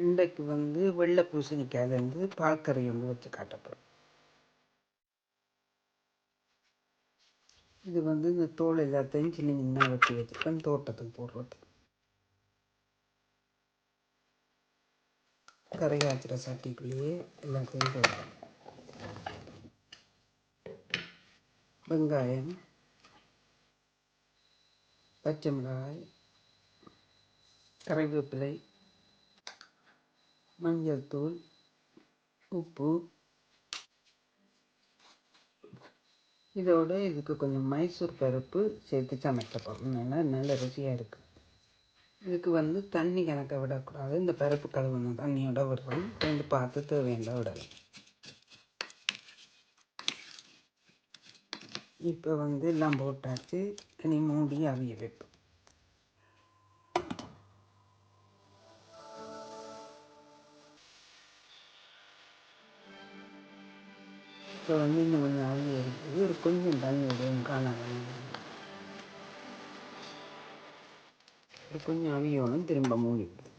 இன்றைக்கு வந்து வெள்ளை பூசணிக்காய் வந்து பால்கறி ஒன்று வச்சு காட்டப்படும். இது வந்து இந்த தோல் எல்லாத்தையும் சின்ன சின்ன வெட்டி வச்சுருக்கேன் தோட்டத்துக்கு போடுறது. கறி காய்ச்சிற சட்டிக்குள்ளேயே எல்லாத்தையும் போடுறேன். வெங்காயம் பச்சை மிளகாய் கறிவேப்பிலை மஞ்சள் தூள் உப்பு. இதோட இதுக்கு கொஞ்சம் மைசூர் பருப்பு சேர்த்து சமைக்க போகிறோம் நல்ல ருசியாக இருக்குது இதுக்கு வந்து தண்ணி கணக்க விடக்கூடாது. இந்த பருப்பு கழுவுன தண்ணியோட விடுறோம் ரெண்டு பார்த்து தேவையான விடலாம் இப்போ வந்து எல்லாம் போட்டாச்சு. இனி மூடி அவிய வைப்போம். இப்போ வந்து இன்னும் கொஞ்சம் அவிய இருக்குது ஒரு கொஞ்சம் தண்ணி விடுவோம் காணாமல் ஒரு கொஞ்சம் அவியணும் திரும்ப மூடி விடுது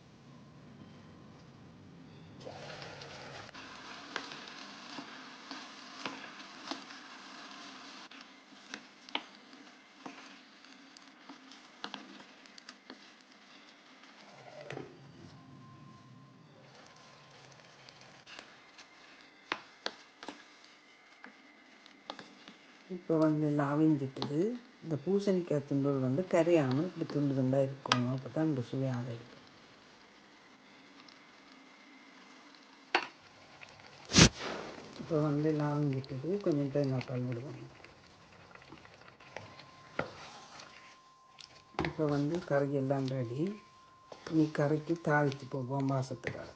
இப்போ வந்து லாவிஞ்சிட்டது. இந்த பூசணிக்காய் துண்டுகள் வந்து கரையாமல் இப்படி துண்டு துண்டாக இருக்கணும் அப்போ தான் இந்த சுவையாக இருக்கும் இப்போ வந்து எல்லாம் கொஞ்சம் தேங்காய் பால் விடுவோம் இப்போ வந்து கரைக்கு எல்லாம் ரெடி. நீ கரைக்கு தாளித்து போவோம் மாதத்துக்காக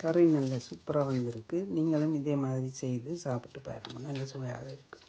கறி நல்ல சூப்பராக வந்திருக்கு. நீங்களும் இதே மாதிரி செய்து சாப்பிட்டு பாருங்கள் நல்ல சுவையாக இருக்குது